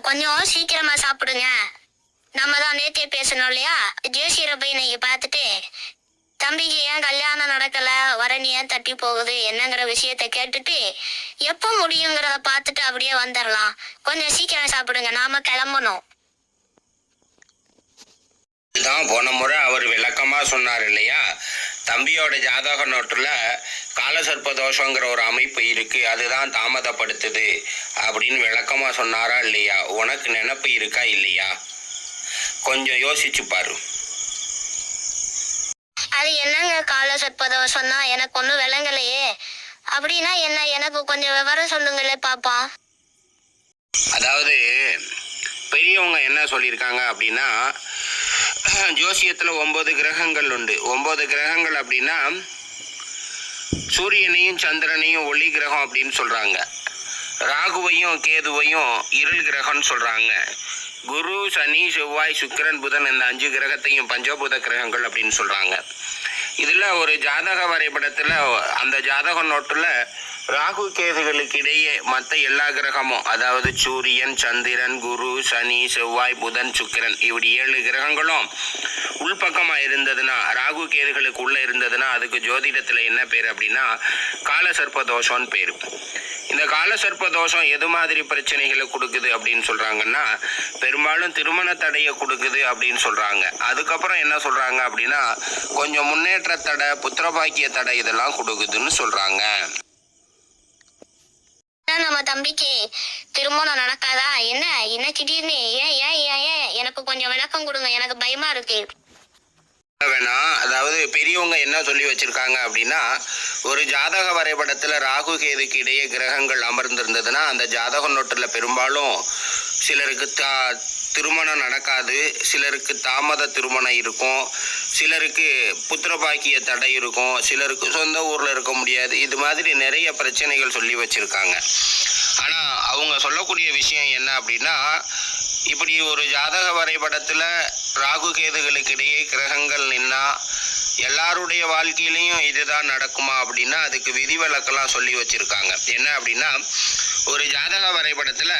கொஞ்சம் சீக்கிரமா சாப்பிடுங்க. நம்ம தான் நேத்தே பேசணும் இல்லையா? ஜோசியரை போய் நீங்க பார்த்துட்டு தம்பிக்கு ஏன் கல்யாணம் நடக்கல? வரணி ஏன் தட்டி போகுது? என்னங்கிற விஷயத்த கேட்டுட்டு எப்போ முடியுங்கிறத பார்த்துட்டு அப்படியே வந்துடலாம் கொஞ்சம் சீக்கிரம் சாப்பிடுங்க. நாம கிளம்பணும். இதுதான் போன முறை அவர் விளக்கமா சொன்னார் இல்லையா? தம்பியோட ஜாதக நோட்டுல காலசர்ப்ப தோஷங்கிற ஒரு அமைப்பு இருக்கு அதுதான் தாமதப்படுத்துது அப்படின்னு விளக்கமா சொன்னாரா இல்லையா? உனக்கு நினப்பு இருக்கா இல்லையா? கொஞ்சம் யோசிச்சு பாரு. அது என்னங்க கால சற்பதோஷம் தான் எனக்கு ஒன்றும் விளங்கலையே. அப்படின்னா என்ன? எனக்கு கொஞ்சம் விவரம் சொல்லுங்களே பாப்பா. அதாவது பெரியவங்க என்ன சொல்லியிருக்காங்க அப்படின்னா ஜோசியத்துல ஒன்பது கிரகங்கள் உண்டு. ஒன்பது கிரகங்கள் அப்படின்னா சூரியனையும் சந்திரனையும் ஒளி கிரகம் அப்படின்னு சொல்கிறாங்க ராகுவையும் கேதுவையும் இருள் கிரகம்னு சொல்கிறாங்க குரு சனி செவ்வாய் சுக்கிரன் புதன் இந்த அஞ்சு கிரகத்தையும் பஞ்சபூத கிரகங்கள் அப்படின்னு சொல்கிறாங்க இதில் ஒரு ஜாதக வரைபடத்தில் அந்த ஜாதக நோட்டில் ராகு கேதுகளுக்கு இடையே மற்ற எல்லா கிரகமும் அதாவது சூரியன் சந்திரன் குரு சனி செவ்வாய் புதன் சுக்கிரன் இப்படி ஏழு கிரகங்களும் உள்பக்கமாக இருந்ததுன்னா ராகு கேதுகளுக்கு உள்ளே இருந்ததுன்னா அதுக்கு ஜோதிடத்தில் என்ன பேர் அப்படின்னா காலசர்ப்ப தோஷம்னு பேர். இந்த காலசர்ப்ப தோஷம் எது மாதிரி பிரச்சனைகளை கொடுக்குது அப்படின்னு சொல்கிறாங்கன்னா பெரும்பாலும் திருமண தடையை கொடுக்குது அப்படின்னு சொல்கிறாங்க அதுக்கப்புறம் என்ன சொல்கிறாங்க அப்படின்னா கொஞ்சம் முன்னேற்ற தடை புத்திரபாக்கிய தடை இதெல்லாம் கொடுக்குதுன்னு சொல்கிறாங்க நம்ம தம்பிக்கு திருமணம் நடக்காதா? என்ன? என்ன திடீர்னு? ஏன் ஏன் ஏன் ஏன் எனக்கு கொஞ்சம் விளக்கம் கொடுங்க. எனக்கு பயமா இருக்கு. வேணா. அதாவது பெரியவங்க என்ன சொல்லி வச்சிருக்காங்க அப்படின்னா ஒரு ஜாதக வரைபடத்துல ராகு கேதுக்கு இடையே கிரகங்கள் அமர்ந்திருந்ததுன்னா அந்த ஜாதக நோட்டுல பெரும்பாலும் சிலருக்கு தா திருமணம் நடக்காது. சிலருக்கு தாமத திருமணம் இருக்கும். சிலருக்கு புத்திரபாக்கிய தடை இருக்கும் சிலருக்கு சொந்த ஊரில் இருக்க முடியாது. இது மாதிரி நிறைய பிரச்சனைகள் சொல்லி வச்சுருக்காங்க. ஆனால் அவங்க சொல்லக்கூடிய விஷயம் என்ன அப்படின்னா இப்படி ஒரு ஜாதக வரைபடத்தில் ராகு கேதுகளுக்கு இடையே கிரகங்கள் நின்னா எல்லாருடைய வாழ்க்கையிலையும் இதுதான் நடக்குமா அப்படின்னா அதுக்கு விதிவிலக்கெல்லாம் சொல்லி வச்சுருக்காங்க. என்ன அப்படின்னா ஒரு ஜாதக வரைபடத்தில்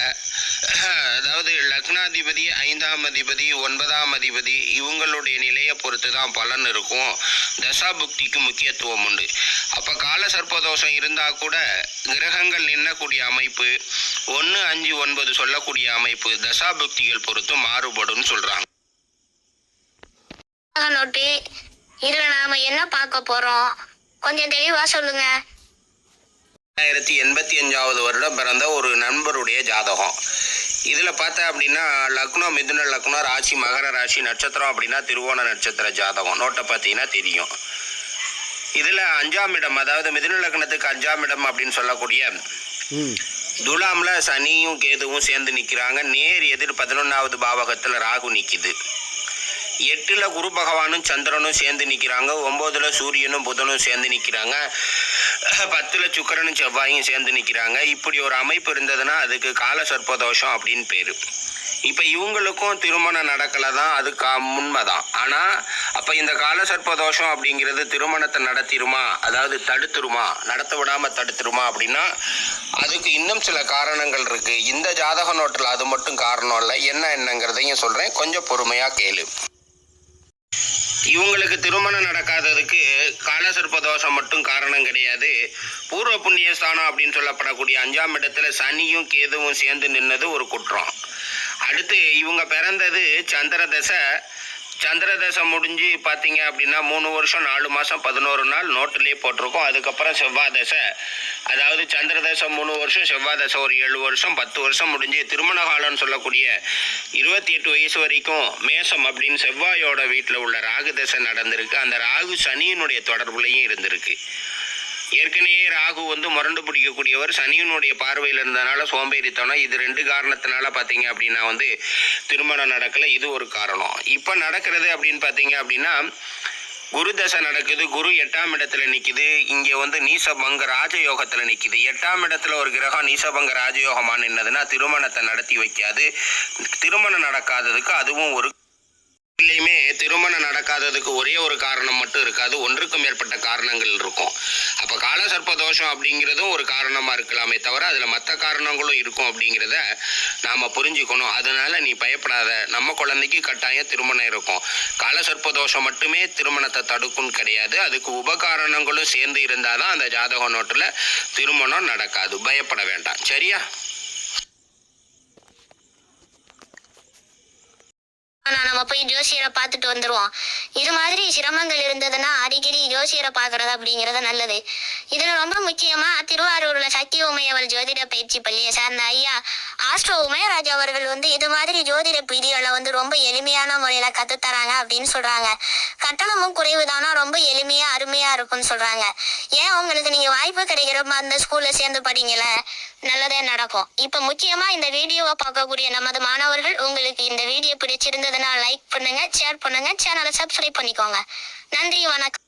அதாவது லக்னாதிபதி ஐந்தாம் அதிபதி ஒன்பதாம் அதிபதி இவங்களுடைய நிலையை பொறுத்து தான் பலன் இருக்கும். தசா புக்திக்கு முக்கியத்துவம் உண்டு. அப்போ கால சர்ப்பதோஷம் இருந்தால் கூட கிரகங்கள் நின்னக்கூடிய அமைப்பு ஒன்று அஞ்சு ஒன்பது சொல்லக்கூடிய அமைப்பு தசா புக்திகள் பொறுத்து மாறுபடும்னு சொல்கிறாங்க நோட்டி இதில் நாம என்ன பார்க்க போறோம்? கொஞ்சம் தெளிவா சொல்லுங்க. ரெண்டாயிரத்தி எண்பத்தி அஞ்சாவது வருடம் பிறந்த ஒரு நண்பருடைய ஜாதகம். இதுல பார்த்தா அப்படின்னா லக்னோ மிதுன லக்னோ ராசி மகர ராசி நட்சத்திரம் அப்படின்னா திருவோண நட்சத்திர ஜாதகம். நோட்டை பார்த்தீங்கன்னா தெரியும். இதுல அஞ்சாம் இடம் அதாவது மிதுன லக்னத்துக்கு அஞ்சாம் இடம் அப்படின்னு சொல்லக்கூடிய துலாம்ல சனியும் கேதுவும் சேர்ந்து நிக்கிறாங்க. நேர் எதிர் பதினொன்னாவது பாவகத்துல ராகு நிக்குது. எட்டுல குரு பகவானும் சந்திரனும் சேர்ந்து நிக்கிறாங்க. ஒன்பதுல சூரியனும் புதனும் சேர்ந்து நிக்கிறாங்க. பத்தில் சுக்கிரனும் செவ்வாயும் சேர்ந்து நிற்கிறாங்க இப்படி ஒரு அமைப்பு இருந்ததுன்னா அதுக்கு கால சர்ப்பதோஷம் அப்படின்னு பேர். இப்போ இவங்களுக்கும் திருமணம் நடக்கல தான் அது கா உண்மைதான் ஆனால் அப்போ இந்த கால சர்ப்பதோஷம் அப்படிங்கிறது திருமணத்தை நடத்திருமா? அதாவது தடுத்துருமா? நடத்த விடாமல் தடுத்துருமா அப்படின்னா அதுக்கு இன்னும் சில காரணங்கள் இருக்குது இந்த ஜாதக நோட்டில் அது மட்டும் காரணம் இல்லை. என்ன என்னங்கிறதையும் சொல்கிறேன் கொஞ்சம் பொறுமையாக கேளு. இவங்களுக்கு திருமணம் நடக்காததுக்கு காலசர்ப்ப தோஷம் மட்டும் காரணம் கிடையாது. பூர்வ புண்ணிய ஸ்தானம் அப்படின்னு சொல்லப்படக்கூடிய அஞ்சாம் இடத்துல சனியும் கேதுவும் சேர்ந்து நின்னது ஒரு குற்றம். அடுத்து இவங்க பிறந்தது சந்திர தசை சந்திர தசை முடிஞ்சு பார்த்தீங்க அப்படின்னா மூணு வருஷம் நாலு மாதம் பதினோரு நாள் நோட்டிலே போட்டிருக்கோம். அதுக்கப்புறம் செவ்வாய் தசை அதாவது சந்திர தசை மூணு வருஷம் செவ்வாய் தசை ஒரு ஏழு வருஷம் பத்து வருஷம் முடிஞ்சு திருமண காலம்னு சொல்லக்கூடிய இருபத்தி எட்டு வயசு வரைக்கும் மேசம் அப்படின்னு செவ்வாயோட வீட்டில் உள்ள ராகு தசை நடந்திருக்கு. அந்த ராகு சனியினுடைய தொடர்புலையும் இருந்திருக்கு. ஏற்கனவே ராகு வந்து முரண்டு பிடிக்கக்கூடியவர் சனியினுடைய பார்வையில் இருந்தனால சோம்பேறித்தனம். இது ரெண்டு காரணத்தினால பார்த்தீங்க அப்படின்னா வந்து திருமணம் நடக்கல. இது ஒரு காரணம். இப்போ நடக்கிறது அப்படின்னு பார்த்தீங்க அப்படின்னா குரு தசை நடக்குது. குரு எட்டாம் இடத்துல நிற்குது இங்கே வந்து நீசபங்க ராஜயோகத்தில் நிற்குது எட்டாம் இடத்துல ஒரு கிரகம் நீசபங்க ராஜயோகமா நின்னதுன்னா திருமணத்தை நடத்தி வைக்காது. திருமணம் நடக்காததுக்கு அதுவும் ஒரு இல்லையுமே திருமணம் நடக்காததுக்கு ஒரே ஒரு காரணம் மட்டும் இருக்காது. ஒன்றுக்கும் மேற்பட்ட காரணங்கள் இருக்கும். அப்ப கால சர்ப்ப தோஷம் அப்படிங்கிறதும் ஒரு காரணமா இருக்கலாமே தவிர அதுல மற்ற காரணங்களும் இருக்கும் அப்படிங்கிறத நாம புரிஞ்சுக்கணும். அதனால நீ பயப்படாத. நம்ம குழந்தைக்கு கட்டாயம் திருமணம் இருக்கும். கால சர்ப்ப தோஷம் மட்டுமே திருமணத்தை தடுக்கும்னு கிடையாது. அதுக்கு உபகாரணங்களும் சேர்ந்து இருந்தாதான் அந்த ஜாதக நோட்டுல திருமணம் நடக்காது. பயப்பட வேண்டாம். சரியா? நம்ம போய் ஜோசியரை பார்த்துட்டு வந்துடுவோம் இது மாதிரி சிரமங்கள் இருந்ததுன்னா அடிக்கடி ஜோசியரை பாக்குறது அப்படிங்கறது நல்லது. இதுல ரொம்ப முக்கியமா திருவாரூர்ல சக்தி உமையவள் ஜோதிட பயிற்சி பள்ளியை சார்ந்த ஐயா ஆஸ்ட்ரோ உமையராஜ் அவர்கள் வந்து இது மாதிரி ஜோதிட பீடிகளை வந்து ரொம்ப எளிமையான முறையில கத்துத்தராங்க அப்படின்னு சொல்றாங்க. கட்டணமும் குறைவுதானா ரொம்ப எளிமையா அருமையா இருக்கும்னு சொல்றாங்க. ஏன் உங்களுக்கு நீங்க வாய்ப்பு கிடைக்கிறப்ப அந்த ஸ்கூல்ல சேர்ந்து படிங்கள நல்லதே நடக்கும். இப்ப முக்கியமா இந்த வீடியோவை பார்க்கக்கூடிய நமது மாணவர்கள் உங்களுக்கு இந்த வீடியோ பிடிச்சிருந்ததுன்னா லைக் பண்ணுங்க ஷேர் பண்ணுங்க சேனலை சப்ஸ்கிரைப் 何ポニコン、なんで言わなく